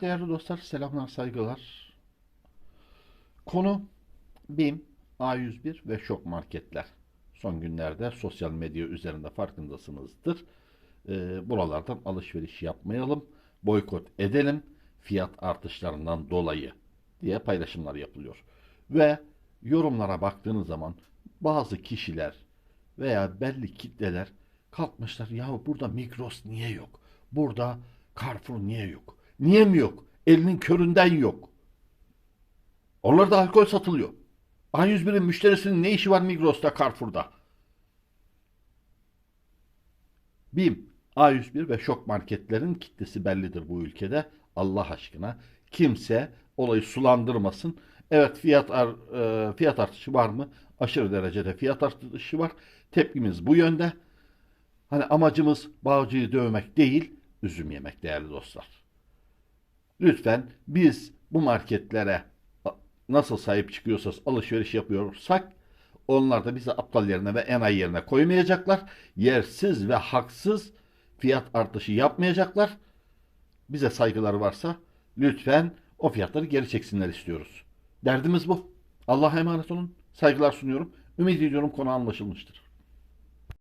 Değerli dostlar selamlar saygılar. Konu BİM, A101 ve şok marketler. Son günlerde sosyal medya üzerinde farkındasınızdır. Ee, buralardan alışveriş yapmayalım, boykot edelim fiyat artışlarından dolayı diye paylaşımlar yapılıyor. Ve yorumlara baktığınız zaman bazı kişiler veya belli kitleler kalkmışlar. Ya burada Migros niye yok? Burada Carrefour niye yok? Niye mi yok? Elinin köründen yok. Onlarda alkol satılıyor. A101'in müşterisinin ne işi var Migros'ta, Carrefour'da? BİM, A101 ve şok marketlerin kitlesi bellidir bu ülkede. Allah aşkına kimse olayı sulandırmasın. Evet fiyat ar- e, fiyat artışı var mı? Aşırı derecede fiyat artışı var. Tepkimiz bu yönde. Hani amacımız bağcıyı dövmek değil, üzüm yemek değerli dostlar. Lütfen biz bu marketlere nasıl sahip çıkıyorsak, alışveriş yapıyorsak onlar da bizi aptal yerine ve enayi yerine koymayacaklar. Yersiz ve haksız fiyat artışı yapmayacaklar. Bize saygıları varsa lütfen o fiyatları geri çeksinler istiyoruz. Derdimiz bu. Allah'a emanet olun. Saygılar sunuyorum. Ümit ediyorum konu anlaşılmıştır.